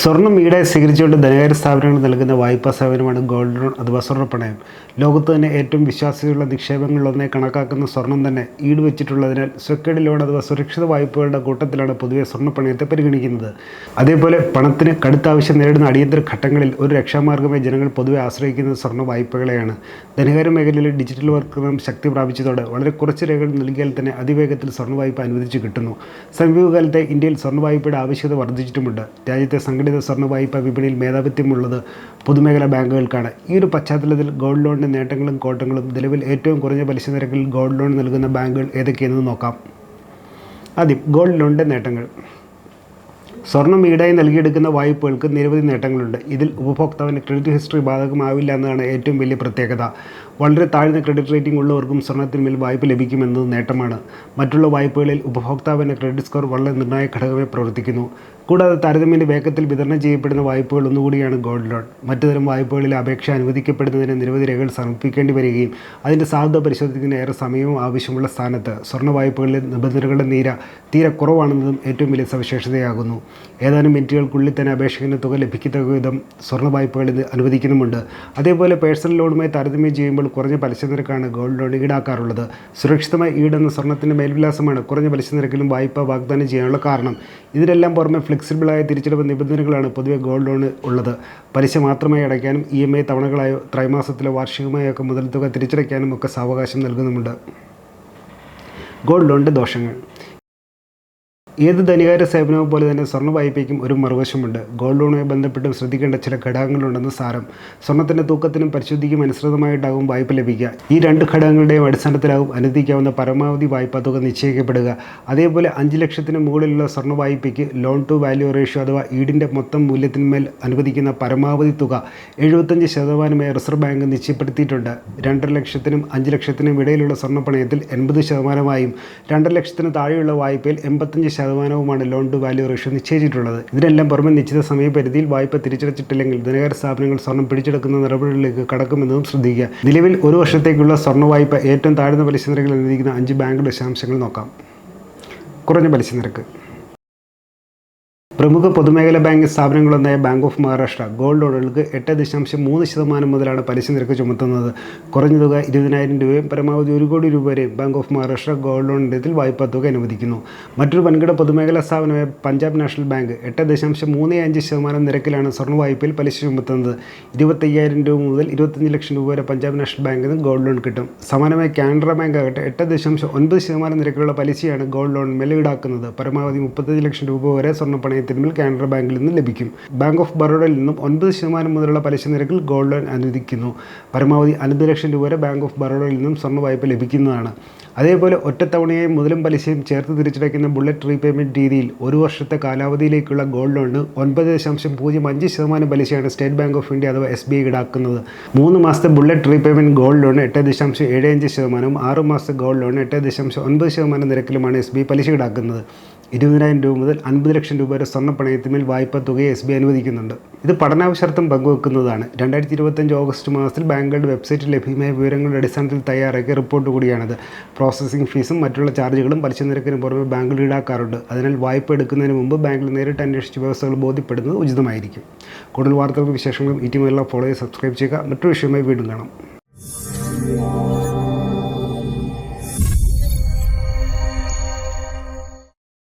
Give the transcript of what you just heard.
സ്വർണം ഈടെ സ്വീകരിച്ചുകൊണ്ട് ധനകാര്യ സ്ഥാപനങ്ങൾ നൽകുന്ന വായ്പാ സേവനമാണ് ഗോൾഡ് ലോൺ അഥവാ സ്വർണപ്പണയം ലോകത്ത് തന്നെ ഏറ്റവും വിശ്വാസ്യതയുള്ള നിക്ഷേപങ്ങളിലൊന്നേ കണക്കാക്കുന്ന സ്വർണം തന്നെ ഈട് വെച്ചിട്ടുള്ളതിനാൽ സെക്യൂർഡ് ലോൺ അഥവാ സുരക്ഷിത വായ്പകളുടെ കൂട്ടത്തിലാണ് പൊതുവെ സ്വർണപ്പണയത്തെ പരിഗണിക്കുന്നത്. അതേപോലെ പണത്തിന് കടുത്ത ആവശ്യം നേരിടുന്ന അടിയന്തര ഘട്ടങ്ങളിൽ ഒരു രക്ഷാമാർഗമായി ജനങ്ങൾ പൊതുവെ ആശ്രയിക്കുന്നത് സ്വർണ വായ്പകളെയാണ്. ധനകാര്യ മേഖലയിൽ ഡിജിറ്റൽ വർക്കുകളും ശക്തി പ്രാപിച്ചതോടെ വളരെ കുറച്ച് രേഖകൾ നൽകിയാൽ തന്നെ അതിവേഗത്തിൽ സ്വർണ വായ്പ അനുവദിച്ചു കിട്ടുന്നു. സമീപകാലത്തെ ഇന്ത്യയിൽ സ്വർണ വായ്പയുടെ ആവശ്യകത വർദ്ധിച്ചിട്ടുമുണ്ട്. രാജ്യത്തെ സംഘടിത സ്വർണ വായ്പ വിപണിയിൽ മേധാവിത്വമുള്ളത് പൊതുമേഖലാ ബാങ്കുകൾക്കാണ്. ഈ ഒരു പശ്ചാത്തലത്തിൽ ഗോൾഡ് ലോണിന്റെ നേട്ടങ്ങളും കോട്ടങ്ങളും നിലവിൽ ഏറ്റവും കുറഞ്ഞ പലിശ നിരക്കിൽ ഗോൾഡ് ലോൺ നൽകുന്ന ബാങ്കുകൾ ഏതൊക്കെയെന്ന് നോക്കാം. ആദ്യം ഗോൾഡ് ലോണിന്റെ നേട്ടങ്ങൾ. സ്വർണം ഈടായി നൽകിയെടുക്കുന്ന വായ്പകൾക്ക് നിരവധി നേട്ടങ്ങളുണ്ട്. ഇതിൽ ഉപഭോക്താവിന് ക്രെഡിറ്റ് ഹിസ്റ്ററി ബാധകമാവില്ല എന്നതാണ് ഏറ്റവും വലിയ പ്രത്യേകത. വളരെ താഴ്ന്ന ക്രെഡിറ്റ് റേറ്റിംഗ് ഉള്ളവർക്കും സ്വർണത്തിന്മേൽ വായ്പ ലഭിക്കുമെന്നത് നേട്ടമാണ്. മറ്റുള്ള വായ്പകളിൽ ഉപഭോക്താവിന്റെ ക്രെഡിറ്റ് സ്കോർ വളരെ നിർണായക ഘടകമായി പ്രവർത്തിക്കുന്നു. കൂടാതെ താരതമ്യേന വേഗത്തിൽ വിതരണം ചെയ്യപ്പെടുന്ന വായ്പകൾ ഒന്നുകൂടിയാണ് ഗോൾഡ് ലോൺ മറ്റുതരം വായ്പകളിൽ അപേക്ഷ അനുവദിക്കപ്പെടുന്നതിന് നിരവധി രേഖകൾ സമർപ്പിക്കേണ്ടി വരികയും അതിന്റെ സാധ്യത പരിശോധിക്കുന്നതിന് ഏറെ സമയവും ആവശ്യമുള്ള സ്ഥാനത്ത്. സ്വർണ വായ്പകളിലെ നിബന്ധനകളുടെ നീര തീരെ കുറവാണെന്നതും ഏറ്റവും വലിയ സവിശേഷതയാകുന്നു. ഏതാനും മിനിറ്റുകൾക്കുള്ളിൽ തന്നെ അപേക്ഷകന് തുക ലഭിക്കത്തക്ക വിധം സ്വർണ വായ്പകൾ ഇത് അനുവദിക്കുന്നുമുണ്ട്. അതേപോലെ പേഴ്സണൽ ലോണുമായി താരതമ്യം ചെയ്യുമ്പോൾ കുറഞ്ഞ പലിശ നിരക്കാണ് ഗോൾഡ് ലോൺ ഈടാക്കാറുള്ളത്. സുരക്ഷിതമായി ഈടുന്ന സ്വർണത്തിന്റെ മേൽവിലാസമാണ് കുറഞ്ഞ പലിശ നിരക്കിലും വായ്പ വാഗ്ദാനം ചെയ്യാനുള്ള കാരണം. ഇതിനെല്ലാം പുറമെ ഫ്ലെക്സിബിളായ തിരിച്ചടവ് നിബന്ധനകളാണ് പൊതുവെ ഗോൾഡ് ലോൺ ഉള്ളത്. പലിശ മാത്രമായി അടയ്ക്കാനും ഇ എം ഐ തവണകളായോ ത്രൈമാസത്തിലോ വാർഷികമായോ ഒക്കെ മുതൽ തുക തിരിച്ചടയ്ക്കാനും ഒക്കെ സാവകാശം നൽകുന്നുമുണ്ട്. ഗോൾഡ് ലോണിന്റെ ദോഷങ്ങൾ. ഏത് ധനികാര്യ സേവനവും പോലെ തന്നെ സ്വർണ വായ്പയ്ക്കും ഒരു മറുവശമുണ്ട്. ഗോൾഡ് ലോണുമായി ബന്ധപ്പെട്ട് ശ്രദ്ധിക്കേണ്ട ചില ഘടകങ്ങളുണ്ടെന്ന് സാരം. സ്വർണത്തിന്റെ തൂക്കത്തിനും പരിശുദ്ധിക്കും അനുസൃതമായിട്ടാകും വായ്പ ലഭിക്കുക. ഈ രണ്ട് ഘടകങ്ങളുടെയും അടിസ്ഥാനത്തിലാകും അനുവദിക്കാവുന്ന പരമാവധി വായ്പാ തുക നിശ്ചയിക്കപ്പെടുക. അതേപോലെ അഞ്ച് ലക്ഷത്തിന് മുകളിലുള്ള സ്വർണ വായ്പയ്ക്ക് ലോൺ ടു വാല്യൂ റേഷ്യോ അഥവാ ഈടിന്റെ മൊത്തം മൂല്യത്തിന്മേൽ അനുവദിക്കുന്ന പരമാവധി തുക എഴുപത്തഞ്ച് ശതമാനമായി റിസർവ് ബാങ്ക് നിശ്ചയപ്പെടുത്തിയിട്ടുണ്ട്. രണ്ടര ലക്ഷത്തിനും അഞ്ച് ലക്ഷത്തിനും ഇടയിലുള്ള സ്വർണപ്പണയത്തിൽ എൺപത് ശതമാനമായും രണ്ടര ലക്ഷത്തിന് താഴെയുള്ള വായ്പയിൽ എൺപത്തഞ്ച് ശതമാനവുമാണ് ലോൺ ടു വാല്യൂ റേഷ്യോ നിശ്ചയിച്ചിട്ടുള്ളത്. ഇതിനെല്ലാം പുറമെ നിശ്ചിത സമയപരിധിയിൽ വായ്പ തിരിച്ചടച്ചിട്ടില്ലെങ്കിൽ ധനകാര്യ സ്ഥാപനങ്ങൾ സ്വർണം പിടിച്ചെടുക്കുന്ന നടപടികളിലേക്ക് കടക്കുമെന്നതും ശ്രദ്ധിക്കുക. നിലവിൽ ഒരു വർഷത്തേക്കുള്ള സ്വർണ വായ്പ ഏറ്റവും താഴ്ന്ന പലിശ നിരക്കിൽ അനുവദിക്കുന്ന അഞ്ച് ബാങ്ക് വിശദാംശങ്ങൾ നോക്കാം. കുറഞ്ഞ പലിശ നിരക്ക്. പ്രമുഖ പൊതുമേഖലാ ബാങ്ക് സ്ഥാപനങ്ങളൊന്നായ ബാങ്ക് ഓഫ് മഹാരാഷ്ട്ര ഗോൾഡ് ലോണുകൾക്ക് എട്ട് ദശാംശം മൂന്ന് ശതമാനം മുതലാണ് പലിശ നിരക്ക് ചുമത്തുന്നത്. കുറഞ്ഞ തുക ഇരുപതിനായിരം രൂപയും പരമാവധി ഒരു കോടി രൂപ വരെയും bank of Maharashtra gold loan ഇടത്തിൽ വായ്പാ തുക അനുവദിക്കുന്നു. മറ്റൊരു വൻകിട പൊതുമേഖലാ സ്ഥാപനമായ പഞ്ചാബ് നാഷണൽ ബാങ്ക് എട്ട് ദശാംശം മൂന്ന് അഞ്ച് ശതമാനം നിരക്കിലാണ് സ്വർണ വായ്പയിൽ പലിശ ചുമത്തുന്നത്. ഇരുപത്തയ്യായിരം രൂപ മുതൽ ഇരുപത്തഞ്ച് ലക്ഷം രൂപ വരെ പഞ്ചാബ് നാഷണൽ ബാങ്കിൽ നിന്ന് ഗോൾഡ് ലോൺ കിട്ടും. സമാനമായി കാനറ ബാങ്ക് ആകട്ടെ എട്ട് ദശാംശം ഒൻപത് ശതമാനം നിരക്കിലുള്ള പലിശയാണ് ഗോൾഡ് ലോൺ മേൽ ഈടാക്കുന്നത്. പരമാവധി മുപ്പത്തഞ്ച് ലക്ഷം രൂപ വരെ സ്വർണപ്പണയത്തിന്മേൽ കാനറ ബാങ്കിൽ നിന്ന് ലഭിക്കും. ബാങ്ക് ഓഫ് ബറോഡയിൽ നിന്നും ഒൻപത് ശതമാനം മുതലുള്ള പലിശ നിരക്കിൽ ഗോൾഡ് ലോൺ അനുവദിക്കുന്നു. പരമാവധി അൻപത് ലക്ഷം രൂപ വരെ ബാങ്ക് ഓഫ് ബറോഡയിൽ നിന്നും സ്വർണ വായ്പ ലഭിക്കുന്നതാണ്. അതേപോലെ ഒറ്റത്തവണയായി മുതലും പലിശയും ചേർത്ത് തിരിച്ചടയ്ക്കുന്ന ബുള്ളറ്റ് റീപേയ്മെന്റ് രീതിയിൽ ഒരു വർഷത്തെ കാലാവധിയിലേക്കുള്ള ഗോൾഡ് ലോണിന് ഒൻപത് ദശാംശം പൂജ്യം അഞ്ച് ശതമാനം പലിശയാണ് സ്റ്റേറ്റ് ബാങ്ക് ഓഫ് ഇന്ത്യ അഥവാ എസ് ബി ഐ ഈടാക്കുന്നത്. മൂന്ന് മാസത്തെ ബുള്ളറ്റ് റീപേയ്മെന്റ് ഗോൾഡ് ലോൺ എട്ട് ദശാംശം ഏഴ് അഞ്ച് ശതമാനവും ആറ് മാസത്തെ ഗോൾഡ് ലോൺ എട്ട് ദശാംശം ഒൻപത് ശതമാനം നിരക്കിലുമാണ് എസ് ബി ഐ പലിശ ഈടാക്കുന്നത്. ഇരുപതിനായിരം രൂപ മുതൽ അൻപത് ലക്ഷം രൂപ വരെ സ്വർണ സ്വർണപ്പണയത്തിന്മേൽ വായ്പ തുകയെ എസ് ബി അനുവദിക്കുന്നുണ്ട്. ഇത് പഠനാവശ്യാർത്ഥം പങ്കുവെക്കുന്നതാണ്. രണ്ടായിരത്തി ഇരുപത്തഞ്ച് ഓഗസ്റ്റ് മാസത്തിൽ ബാങ്കുകളുടെ വെബ്സൈറ്റിൽ ലഭ്യമായ വിവരങ്ങളുടെ അടിസ്ഥാനത്തിൽ തയ്യാറാക്കിയ റിപ്പോർട്ട് കൂടിയാണിത്. പ്രോസസ്സിംഗ് ഫീസും മറ്റുള്ള ചാർജുകളും പലിശ നിരക്കിന് പുറമെ ബാങ്കുകൾ ഈടാക്കാറുണ്ട്. അതിനാൽ വായ്പ എടുക്കുന്നതിന് മുമ്പ് ബാങ്കിൽ നേരിട്ട് അന്വേഷിച്ച് വ്യവസ്ഥകൾ ബോധ്യപ്പെടുന്നത് ഉചിതമായിരിക്കും. കൂടുതൽ വാർത്തകളും വിശേഷങ്ങളും ടീമിലുള്ള ഫോളോയെ സബ്സ്ക്രൈബ് ചെയ്യുക. മറ്റൊരു വിഷയമായി വീണ്ടും കാണാം.